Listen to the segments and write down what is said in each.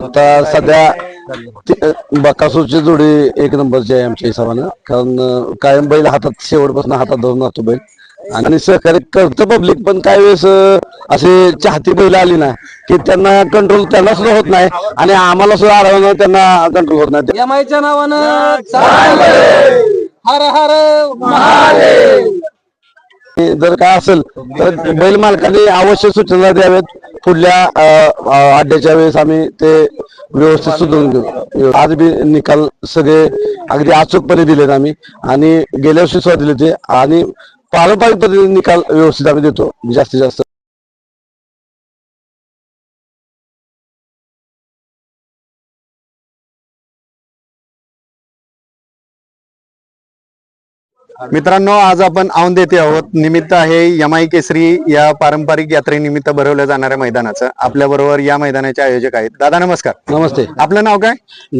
आता सध्या बकासूरची जोडी एक नंबरची आहे आमच्या हिशोबानं. कारण कायम बैल हातात शेवटपासून हातात धरून राहतो बैल. आणि सहकार्य करतं पब्लिक पण काही वेळेस असे चाहती बैल आली ना की त्यांना कंट्रोल त्यांना सुद्धा होत नाही. आणि आम्हाला सुद्धा अडवणं त्यांना कंट्रोल होत नाही. यमाईच्या नावानं हर हर महादेव! जर काय असेल तर बैल मालकाने आवश्यक सूचना द्याव्यात. पुढल्या अड्ड्याच्या वेळेस आम्ही ते व्यवस्थित सुधारून घेऊ. आज बी निकाल सगळे अगदी अचूकपणे दिलेत आम्ही. आणि गेल्या वर्षी सुद्धा दिले ते. आणि पारंपरिक पद्धतीने निकाल व्यवस्थित आम्ही देतो. जास्तीत जास्त. मित्रांनो आज आपण औंध येथे आहोत. निमित्त आहे यमाई केसरी या पारंपरिक यात्रेनिमित्त भरवल्या जाणाऱ्या मैदानाचं. आपल्या बरोबर या मैदानाचे आयोजक आहेत. दादा नमस्कार. नमस्ते. आपलं नाव काय?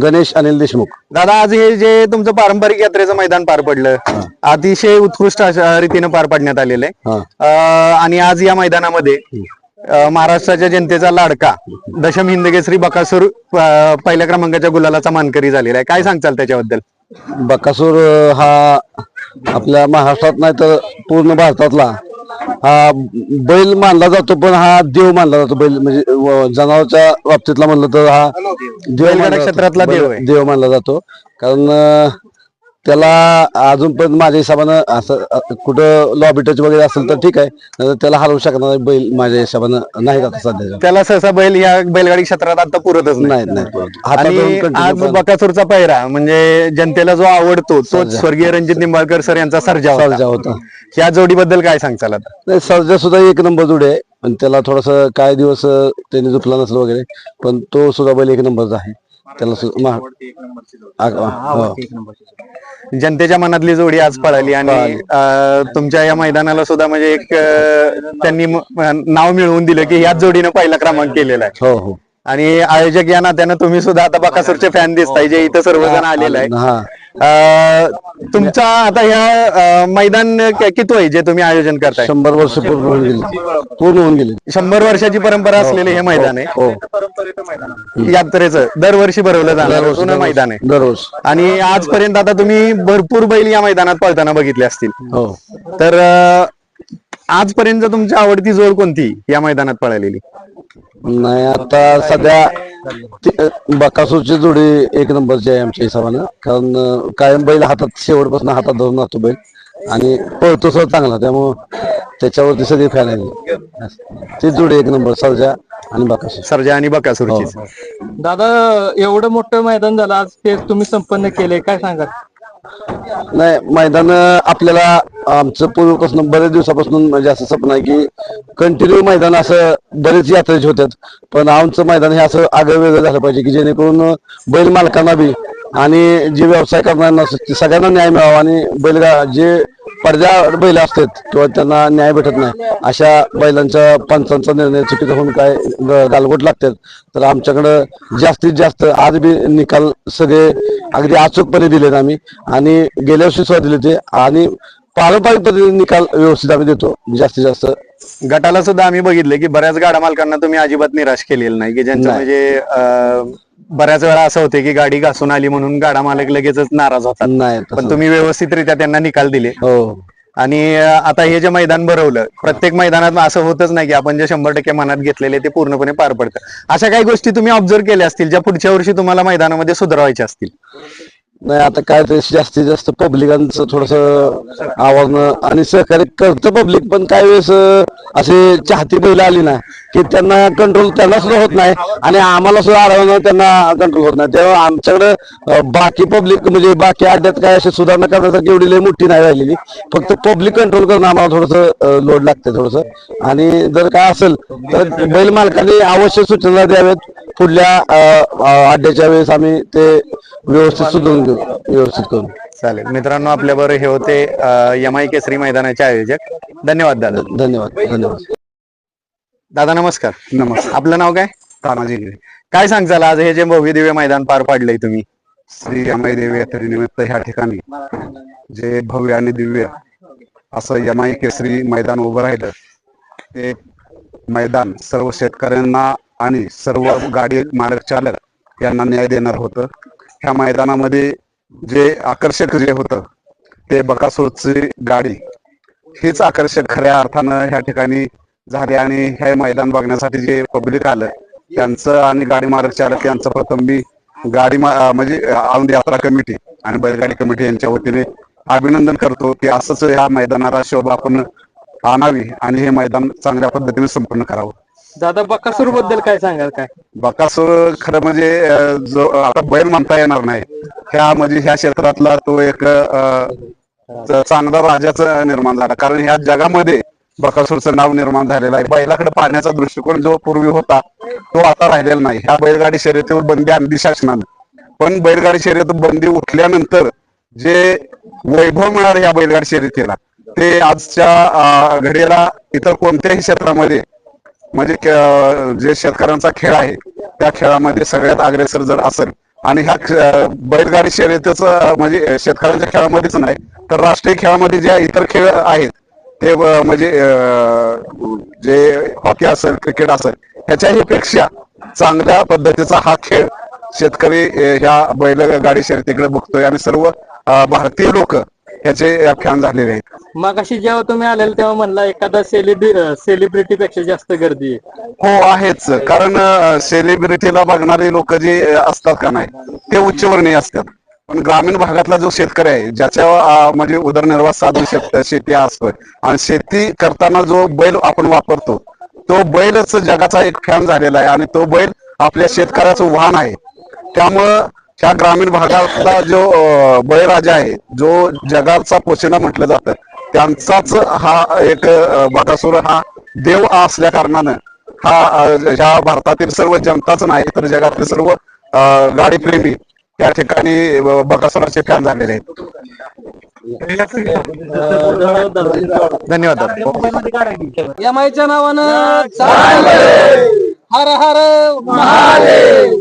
गणेश अनिल देशमुख. दादा आज हे जे तुमचं पारंपरिक यात्रेचं मैदान पार पडलं अतिशय उत्कृष्ट अशा रीतीनं पार पाडण्यात आलेलं आहे. अं, आणि आज या मैदानामध्ये अं, महाराष्ट्राच्या जनतेचा लाडका दशम हिंदकेसरी बकासूर अं, पहिल्या क्रमांकाच्या गुलालाचा मानकरी झालेला आहे. काय सांगचाल त्याच्याबद्दल? बकासूर हा आपल्या महाराष्ट्रात नाही तर पूर्ण भारतातला हा बैल मानला जातो पण हा देव मानला जातो बैल म्हणजे जनावरच्या बाबतीतला म्हणलं तर हा देव. क्षेत्रातला देव. देव मानला जातो कारण त्याला अजून पण माझ्या हिशोबानं असं कुठं लॉबी टच वगैरे असेल तर ठीक आहे. त्याला हलवू शकणार बैल माझ्या हिशोबानं नाही आता सध्या त्याला सहसा बैल या बैलगाडी क्षेत्रात आता पुरतच नाही. आज बकासूरचा पहिरा म्हणजे जनतेला जो आवडतो तो स्वर्गीय रणजित निंबाळकर सर यांचा सर्जा होता. सर्जा होता. या जोडीबद्दल काय सांगचाल आता? नाही सर्जा सुद्धा एक नंबर जोडी आहे. पण त्याला थोडस काय दिवस त्याने झुपला नसलं वगैरे पण तो सुद्धा बैल एक नंबरचा आहे. त्याला सु- मा- आ- हो. जनतेच्या मनातली जोडी आज पळाली आणि तुमच्या या मैदानाला सुद्धा म्हणजे एक त्यांनी नाव मिळवून दिलं की याच जोडीनं पहिला क्रमांक केलेला आहे. हो हो. आणि आयोजक या नात्यानं तुम्ही सुद्धा आता बकासूरचे फॅन दिसताय जे इथं सर्वजण आलेले आहे हा. तुमचा आता ह्या मैदान किती आहे जे तुम्ही आयोजन करताय? शंभर वर्ष पूर्ण होऊन गेली. पूर्ण होऊन गेली. शंभर वर्षाची परंपरा असलेले हे मैदान आहे. हो. यात्रेचं दरवर्षी भरवलं जाणार जुनं मैदान आहे. दररोज आणि आजपर्यंत आता तुम्ही भरपूर बैल या मैदानात पळताना बघितले असतील. हो. तर आजपर्यंत तुमची आवडती जोड कोणती या मैदानात पळालेली? नाही आता सध्या बकासूरची जोडी एक नंबरची आहे आमच्या हिशोबानं कारण कायम बैल हातात शेवटपासून हातात धरून राहतो बैल. आणि पळतो सुद्धा चांगला त्यामुळं त्याच्यावरती सगळी फॅन आहे ती जोडी एक नंबर सर्जा आणि बकासूर. सर्जा आणि बकासूरची दादा एवढं मोठं मैदान झालं आज ते तुम्ही संपन्न केले काय सांगा नाही मैदान आपल्याला आमचं पूर्वीपासून बरेच दिवसापासून म्हणजे असं स्वप्न आहे की कंटिन्यू मैदान असं बरेच यात्रेचे होतात पण आमचं मैदान हे असं आगळं वेगळं झालं पाहिजे की जेणेकरून बैल मालकांना बी आणि जे व्यवसाय करणाऱ्यांना सगळ्यांना न्याय मिळावा आणि बैलगा जे पडद्या बैल असतात किंवा त्यांना न्याय भेटत नाही. अशा बैलांच्या पंचांचा निर्णय चुकीचा होऊन काय ग- गालबोट लागतात. तर आमच्याकडं जास्तीत जास्त आज बी निकाल सगळे अगदी अचूकपणे दिलेत आम्ही. आणि गेल्या वर्षी सुद्धा दिले ते. आणि पारंपरिक पद्धतीने निकाल व्यवस्थित आम्ही देतो. जास्तीत जास्त. गटाला सुद्धा आम्ही बघितले की बऱ्याच गाडा मालकांना तुम्ही अजिबात निराश केलेलं नाही की ज्यांचं नाही. म्हणजे बऱ्याच वेळा असं होते की गाडी घासून आली म्हणून गाडा मालक लगेचच नाराज होतात. नाही पण. तुम्ही व्यवस्थितरित्या त्यांना निकाल दिले. हो. आणि अं, आता हे जे मैदान भरवलं प्रत्येक मैदानात असं होतच नाही की आपण जे शंभर टक्के मनात घेतलेले ते पूर्णपणे पार पडतं. अशा काही गोष्टी तुम्ही ऑब्झर्व केल्या असतील ज्या पुढच्या वर्षी तुम्हाला मैदानामध्ये सुधारायच्या असतील? नाही आता काय ते जास्तीत जास्त पब्लिकांचं थोडस आवडणं आणि सहकार्य करतं पब्लिक पण काही वेळेस अं, असे चाहती बैल आली ना की त्यांना कंट्रोल त्यांना सुद्धा होत नाही आणि आम्हाला सुद्धा अडवणं त्यांना कंट्रोल होत नाही. तेव्हा आमच्याकडे बाकी पब्लिक म्हणजे बाकी अड्ड्यात काय अशी सुधारणा करण्यासाठी एवढी लई मोठी नाही राहिलेली. फक्त पब्लिक कंट्रोल करणं आम्हाला थोडस लोड लागतं थोडस. आणि जर काय असेल तर बैल मालकाने आवश्यक सूचना द्याव्यात. पुढल्या अड्ड्याच्या वेळेस आम्ही ते व्यवस्थित सुधारून घेऊ व्यवस्थित करू. चालेल. मित्रांनो आपल्या बरोबर हे होते यमाई केसरी मैदानाचे आयोजक. धन्यवाद दादा. धन्यवाद धन्यवाद. दादा नमस्कार. नमस्कार. आपलं नाव काय? तानाजी काय सांगचाल आज? हे जे भव्य दिव्य मैदान पार पाडलंय तुम्ही. श्री यमाई देवी यात्रेनिमित्त ह्या ठिकाणी जे भव्य आणि दिव्य असं यमाई केसरी मैदान उभं राहिलं ते मैदान सर्व शेतकऱ्यांना आणि सर्व गाडी मालक चालक यांना न्याय देणार होतं. ह्या मैदानामध्ये जे आकर्षक जे होतं ते बकासूरची गाडी हीच आकर्षक खऱ्या अर्थानं ह्या ठिकाणी झाले आणि हे मैदान बघण्यासाठी जे पब्लिक आलं त्यांचं आणि गाडी मालक चालक यांचं प्रथम मी गाडी म्हणजे औंध यात्रा कमिटी आणि बैलगाडी कमिटी यांच्या वतीने अभिनंदन करतो की असंच ह्या मैदानाला शोभा आपण आणावी आणि हे मैदान चांगल्या पद्धतीने संपन्न करावं. दादा बकासूरबद्दल काय सांगाल काय? बकासूर खरं म्हणजे जो आता बैल म्हणता येणार नाही. ह्या म्हणजे ह्या क्षेत्रातला तो एक चांगला राजाच निर्माण झाला. कारण ह्या जगामध्ये बकासूरचं नाव निर्माण झालेलं आहे. बैलाकडे पाहण्याचा दृष्टिकोन जो पूर्वी होता तो आता राहिलेला नाही. ह्या बैलगाडी शर्यतीवर बंदी आणली शासनानं. पण बैलगाडी शर्यत बंदी उठल्यानंतर जे वैभव मिळालं या बैलगाडी शर्यतीला ते आजच्या घडीला इतर कोणत्याही क्षेत्रामध्ये म्हणजे जे शेतकऱ्यांचा खेळ आहे त्या खेळामध्ये सगळ्यात अग्रेसर जर असेल आणि ह्या बैलगाडी शर्यतीच म्हणजे शेतकऱ्यांच्या खेळामध्येच नाही तर राष्ट्रीय खेळामध्ये ज्या इतर खेळ आहेत ते म्हणजे जे हॉकी असेल क्रिकेट असेल ह्याच्याही पेक्षा चांगल्या पद्धतीचा हा खेळ शेतकरी ह्या बैलगाडी शर्यतीकडे बघतोय. आणि सर्व भारतीय लोक ह्याचे फॅन झालेले आहेत. मग अशी जेव्हा तुम्ही आलेल तेव्हा म्हणला एखादा सेलिब्रि सेलिब्रिटी पेक्षा जास्त गर्दी आहे. हो आहेच. कारण सेलिब्रिटीला बघणारे लोक जे असतात का नाही ते उच्चवर्णीय असतात. पण ग्रामीण भागातला जो शेतकरी आहे ज्याच्या म्हणजे उदरनिर्वाह साधून शेत शेती असतोय आणि शेती करताना जो बैल आपण वापरतो तो बैलच जगाचा एक फॅन झालेला आहे आणि तो बैल आपल्या शेतकऱ्याचं वाहन आहे. त्यामुळं ह्या ग्रामीण भागातला जो बैलराजा बळीराजा आहे जो जगाचा पोशिंदा म्हटलं जातं त्यांचाच हा एक अ, बकासूर हा देव असल्या कारणानं हा ह्या भारतातील सर्व जनताच नाही तर जगातील सर्व गाडीप्रेमी या ठिकाणी बकासुराचे फॅन झालेले आहेत. धन्यवाद. दादा या माईच्या नावानं हर हर महादेव.